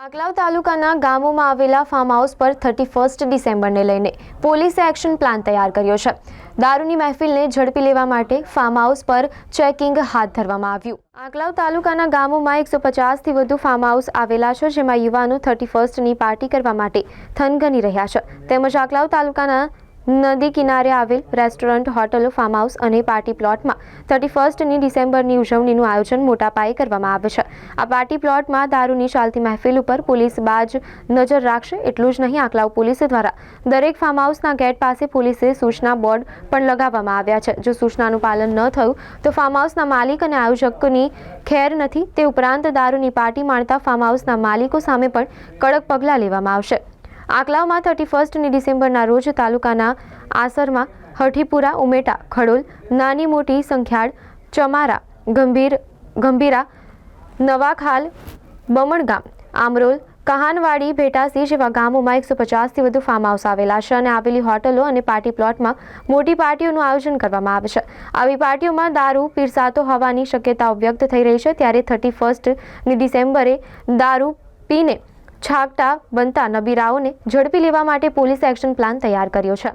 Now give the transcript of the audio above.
આંકલાવ તાલુકાના ગામોમાં આવેલા ફાર્મ હાઉસ પર થર્ટી ફર્સ્ટ ડિસેમ્બરને લઈને પોલીસે એક્શન પ્લાન તૈયાર કર્યો છે. દારૂની મહેફિલને ઝડપી લેવા માટે ફાર્મ હાઉસ પર ચેકિંગ હાથ ધરવામાં આવ્યું. આંકલાવ તાલુકાના ગામોમાં એકસો પચાસથી વધુ ફાર્મ હાઉસ આવેલા છે, જેમાં યુવાનો થર્ટી ફર્સ્ટની પાર્ટી કરવા માટે થનગની રહ્યા છે. તેમજ આંકલાવ તાલુકાના નદી કિનારે આવેલ રેસ્ટોરન્ટ, હોટલો ફાર્મ હાઉસ અને પાર્ટી પ્લોટમાં થર્ટી ફર્સ્ટની ડિસેમ્બરની ઉજવણીનું આયોજન મોટા પાયે કરવામાં આવે છે. આ પાર્ટી પ્લોટમાં દારૂની ચાલતી મહેફિલ ઉપર પોલીસ બાજ નજર રાખશે એટલું જ નહીં, આંકલાવ પોલીસ દ્વારા. દરેક ફાર્મ હાઉસના ગેટ પાસે પોલીસે સૂચના બોર્ડ પણ લગાવવામાં આવ્યા છે. જો સૂચનાનું પાલન ન થયું, તો ફાર્મ હાઉસના માલિક અને આયોજકની ખેર નથી, તે ઉપરાંત દારૂની પાર્ટી માણતા ફાર્મ હાઉસના માલિકો સામે પણ કડક પગલાં લેવામાં આવશે. આંકલાવમાં થર્ટી ફર્સ્ટની ડિસેમ્બરના રોજ તાલુકાના આસરમાં હઠીપુરા, ઉમેટા, ખડોલ, નાની મોટી સંખ્યાળ, ચમારા, ગંભીર, ગંભીરા, નવાખાલ, બમણગામ, આમરોલ, કહાનવાડી, ભેટાસી જેવા ગામોમાં એકસો પચાસથી વધુ ફાર્મ હાઉસ આવેલા છે અને આવેલી હોટલો અને પાર્ટી પ્લોટમાં મોટી પાર્ટીઓનું આયોજન કરવામાં આવે છે. આવી પાર્ટીઓમાં દારૂ, પીરસાતો હોવાની શક્યતાઓ વ્યક્ત થઈ રહી છે, ત્યારે થર્ટી ફર્સ્ટની ડિસેમ્બરે દારૂ પીને છાકટા બનતા નબીરાઓને ઝડપી લેવા માટે પોલીસે એક્શન પ્લાન તૈયાર કર્યો છે.